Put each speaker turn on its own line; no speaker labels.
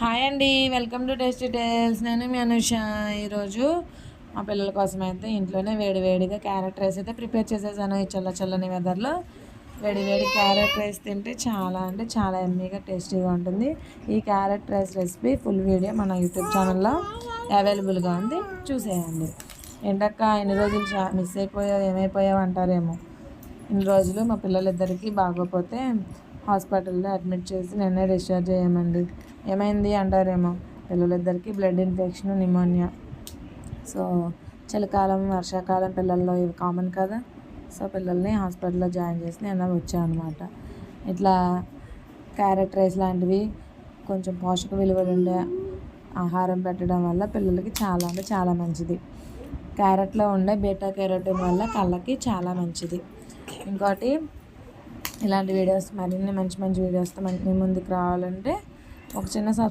Hi అండి welcome to tasty tiles. నేను మీ అనుష. ఈరోజు మా పిల్లల కోసం అయితే ఇంట్లోనే వేడివేడిగా క్యారెట్ రైస్ అయితే ప్రిపేర్ చేసేసాను ఈ చల్ల చల్లని వెదర్లో. వేడివేడి క్యారెట్ రైస్ తింటే చాలా అంటే చాలా ఎమ్మీగా టేస్టీగా ఉంటుంది. ఈ carrot rice recipe full video మన యూట్యూబ్ ఛానల్లో అవైలబుల్గా ఉంది. చూసేయండి. ఏంటక్క ఇన్ని రోజులు మిస్ అయిపోయావు ఏమైపోయావు అంటారేమో. ఇన్ని రోజులు మా పిల్లలిద్దరికీ బాగోపోతే హాస్పిటల్లో అడ్మిట్ చేసి నిన్నే డిశ్చార్జ్ చేయమండి ఏమైంది అంటారేమో? పిల్లలిద్దరికీ బ్లడ్ ఇన్ఫెక్షన్ నిమోనియా. సో చలికాలం వర్షాకాలం పిల్లల్లో ఇవి కామన్ కదా? సో పిల్లల్ని హాస్పిటల్లో జాయిన్ చేసి నేను వచ్చాను అనమాట ఇట్లా క్యారెట్ రైస్ లాంటివి కొంచెం పోషక విలువలు ఉండే ఆహారం పెట్టడం వల్ల పిల్లలకి చాలా అంటే చాలా మంచిది. క్యారెట్లో ఉండే బీటా క్యారెట్ వల్ల కళ్ళకి చాలా మంచిది. ఇంకోటి ఇలాంటి వీడియోస్ మరిన్ని మంచి మంచి వీడియోస్తో మీ ముందుకు రావాలంటే ఒక చిన్న